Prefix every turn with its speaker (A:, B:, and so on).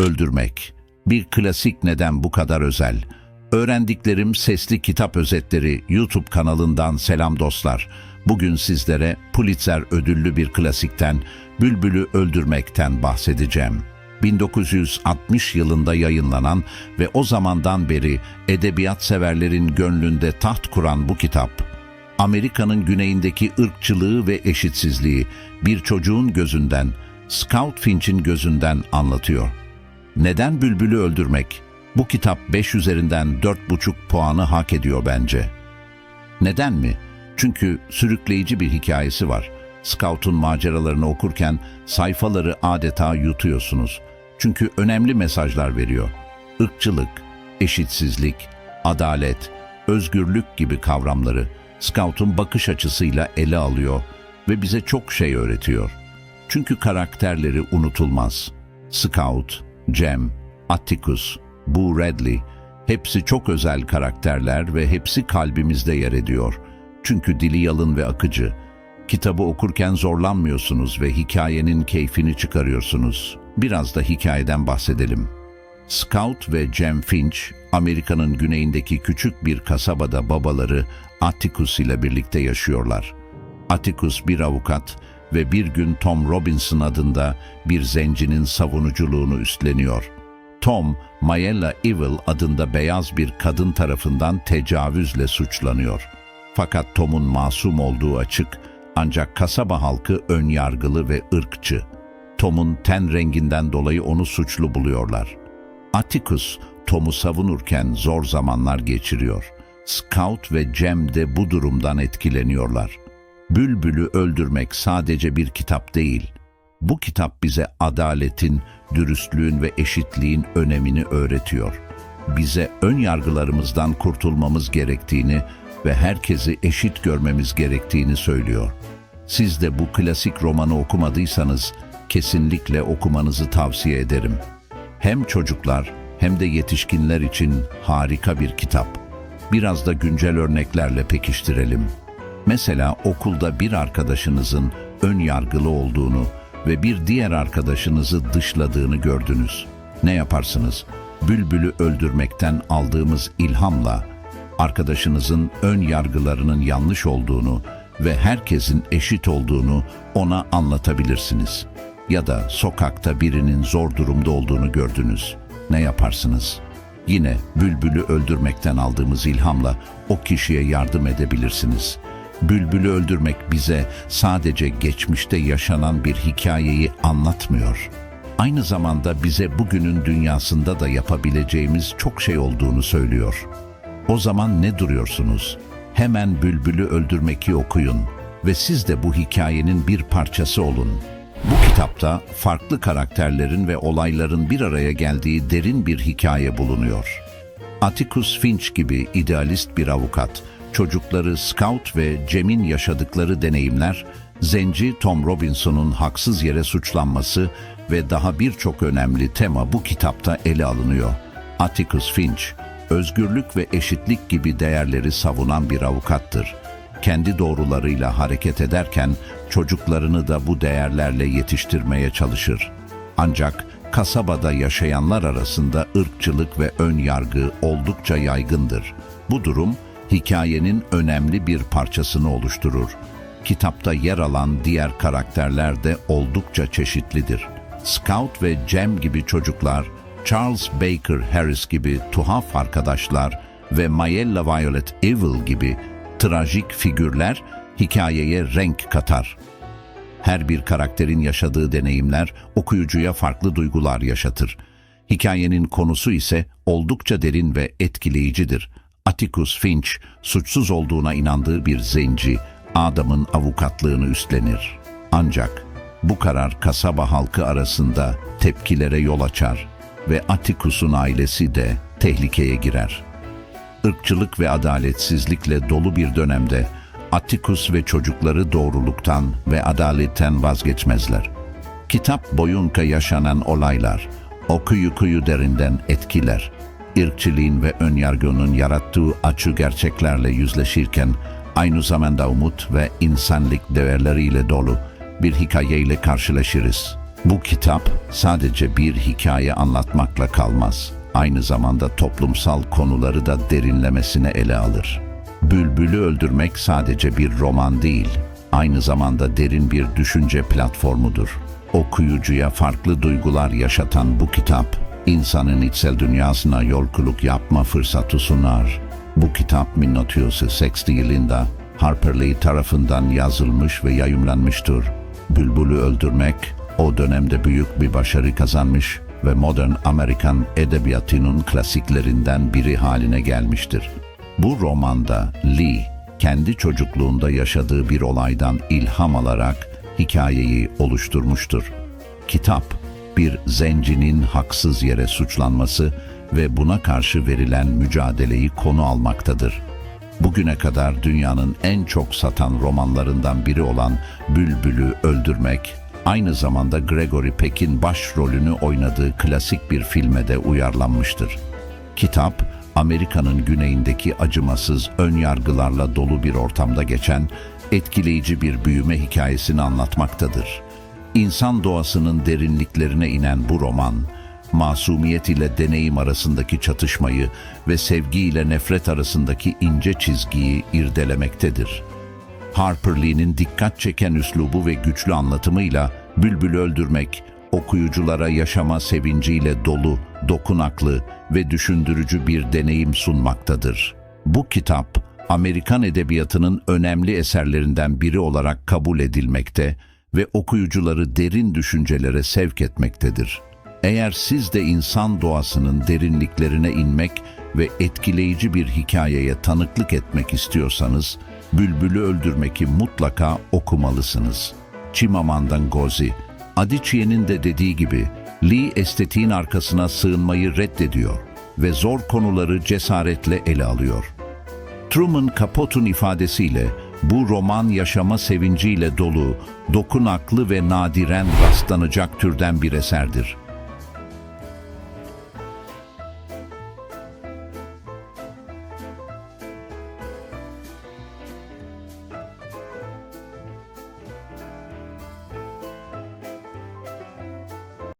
A: Öldürmek. Bir klasik neden bu kadar özel? Öğrendiklerim sesli kitap özetleri YouTube kanalından selam dostlar. Bugün sizlere Pulitzer ödüllü bir klasikten Bülbülü öldürmekten bahsedeceğim. 1960 yılında yayınlanan ve o zamandan beri edebiyat severlerin gönlünde taht kuran bu kitap, Amerika'nın güneyindeki ırkçılığı ve eşitsizliği bir çocuğun gözünden, Scout Finch'in gözünden anlatıyor. Neden bülbülü öldürmek? Bu kitap 5 üzerinden 4,5 puanı hak ediyor bence. Neden mi? Çünkü sürükleyici bir hikayesi var. Scout'un maceralarını okurken sayfaları adeta yutuyorsunuz. Çünkü önemli mesajlar veriyor. Irkçılık, eşitsizlik, adalet, özgürlük gibi kavramları Scout'un bakış açısıyla ele alıyor ve bize çok şey öğretiyor. Çünkü karakterleri unutulmaz. Scout, Jem, Atticus, Boo Radley hepsi çok özel karakterler ve hepsi kalbimizde yer ediyor. Çünkü dili yalın ve akıcı. Kitabı okurken zorlanmıyorsunuz ve hikayenin keyfini çıkarıyorsunuz. Biraz da hikayeden bahsedelim. Scout ve Jem Finch, Amerika'nın güneyindeki küçük bir kasabada babaları Atticus ile birlikte yaşıyorlar. Atticus bir avukat ve bir gün Tom Robinson adında bir zencinin savunuculuğunu üstleniyor. Tom, Mayella Evil adında beyaz bir kadın tarafından tecavüzle suçlanıyor. Fakat Tom'un masum olduğu açık ancak kasaba halkı ön yargılı ve ırkçı. Tom'un ten renginden dolayı onu suçlu buluyorlar. Atticus, Tom'u savunurken zor zamanlar geçiriyor. Scout ve Jem de bu durumdan etkileniyorlar. Bülbülü öldürmek sadece bir kitap değil. Bu kitap bize adaletin, dürüstlüğün ve eşitliğin önemini öğretiyor. Bize ön yargılarımızdan kurtulmamız gerektiğini ve herkesi eşit görmemiz gerektiğini söylüyor. Siz de bu klasik romanı okumadıysanız kesinlikle okumanızı tavsiye ederim. Hem çocuklar hem de yetişkinler için harika bir kitap. Biraz da güncel örneklerle pekiştirelim. Mesela okulda bir arkadaşınızın ön yargılı olduğunu ve bir diğer arkadaşınızı dışladığını gördünüz. Ne yaparsınız? Bülbülü öldürmekten aldığımız ilhamla arkadaşınızın ön yargılarının yanlış olduğunu ve herkesin eşit olduğunu ona anlatabilirsiniz. Ya da sokakta birinin zor durumda olduğunu gördünüz. Ne yaparsınız? Yine bülbülü öldürmekten aldığımız ilhamla o kişiye yardım edebilirsiniz. Bülbülü öldürmek bize sadece geçmişte yaşanan bir hikayeyi anlatmıyor. Aynı zamanda bize bugünün dünyasında da yapabileceğimiz çok şey olduğunu söylüyor. O zaman ne duruyorsunuz? Hemen Bülbülü Öldürmek'i okuyun ve siz de bu hikayenin bir parçası olun. Bu kitapta farklı karakterlerin ve olayların bir araya geldiği derin bir hikaye bulunuyor. Atticus Finch gibi idealist bir avukat, çocukları Scout ve Cem'in yaşadıkları deneyimler, zenci Tom Robinson'un haksız yere suçlanması ve daha birçok önemli tema bu kitapta ele alınıyor. Atticus Finch, özgürlük ve eşitlik gibi değerleri savunan bir avukattır. Kendi doğrularıyla hareket ederken çocuklarını da bu değerlerle yetiştirmeye çalışır. Ancak kasabada yaşayanlar arasında ırkçılık ve ön yargı oldukça yaygındır. Bu durum hikayenin önemli bir parçasını oluşturur. Kitapta yer alan diğer karakterler de oldukça çeşitlidir. Scout ve Jem gibi çocuklar, Charles Baker Harris gibi tuhaf arkadaşlar ve Mayella Violet Evil gibi trajik figürler hikayeye renk katar. Her bir karakterin yaşadığı deneyimler okuyucuya farklı duygular yaşatır. Hikayenin konusu ise oldukça derin ve etkileyicidir. Atticus Finch, suçsuz olduğuna inandığı bir zenci, Adam'ın avukatlığını üstlenir. Ancak bu karar kasaba halkı arasında tepkilere yol açar ve Atticus'un ailesi de tehlikeye girer. Irkçılık ve adaletsizlikle dolu bir dönemde Atticus ve çocukları doğruluktan ve adaletten vazgeçmezler. Kitap boyunca yaşanan olaylar okuyu kuyu derinden etkiler. İrkçiliğin ve önyargının yarattığı açı gerçeklerle yüzleşirken aynı zamanda umut ve insanlık değerleriyle dolu bir hikayeyle karşılaşırız. Bu kitap sadece bir hikaye anlatmakla kalmaz. Aynı zamanda toplumsal konuları da derinlemesine ele alır. Bülbülü öldürmek sadece bir roman değil, aynı zamanda derin bir düşünce platformudur. Okuyucuya farklı duygular yaşatan bu kitap, insanın içsel dünyasına yolculuk yapma fırsatı sunar. Bu kitap 1960 yılında Harper Lee tarafından yazılmış ve yayımlanmıştır. Bülbülü öldürmek o dönemde büyük bir başarı kazanmış ve modern Amerikan edebiyatının klasiklerinden biri haline gelmiştir. Bu romanda Lee kendi çocukluğunda yaşadığı bir olaydan ilham alarak hikayeyi oluşturmuştur. Kitap bir zencinin haksız yere suçlanması ve buna karşı verilen mücadeleyi konu almaktadır. Bugüne kadar dünyanın en çok satan romanlarından biri olan Bülbül'ü Öldürmek, aynı zamanda Gregory Peck'in başrolünü oynadığı klasik bir filme de uyarlanmıştır. Kitap, Amerika'nın güneyindeki acımasız ön yargılarla dolu bir ortamda geçen etkileyici bir büyüme hikayesini anlatmaktadır. İnsan doğasının derinliklerine inen bu roman, masumiyet ile deneyim arasındaki çatışmayı ve sevgi ile nefret arasındaki ince çizgiyi irdelemektedir. Harper Lee'nin dikkat çeken üslubu ve güçlü anlatımıyla Bülbül'ü öldürmek, okuyuculara yaşama sevinciyle dolu, dokunaklı ve düşündürücü bir deneyim sunmaktadır. Bu kitap, Amerikan edebiyatının önemli eserlerinden biri olarak kabul edilmekte ve okuyucuları derin düşüncelere sevk etmektedir. Eğer siz de insan doğasının derinliklerine inmek ve etkileyici bir hikayeye tanıklık etmek istiyorsanız, Bülbül'ü öldürmeki mutlaka okumalısınız. Chimamanda Ngozi, Adichie'nin de dediği gibi, Lee estetiğin arkasına sığınmayı reddediyor ve zor konuları cesaretle ele alıyor. Truman Capote'un ifadesiyle bu roman yaşama sevinciyle dolu, dokunaklı ve nadiren rastlanacak türden bir eserdir.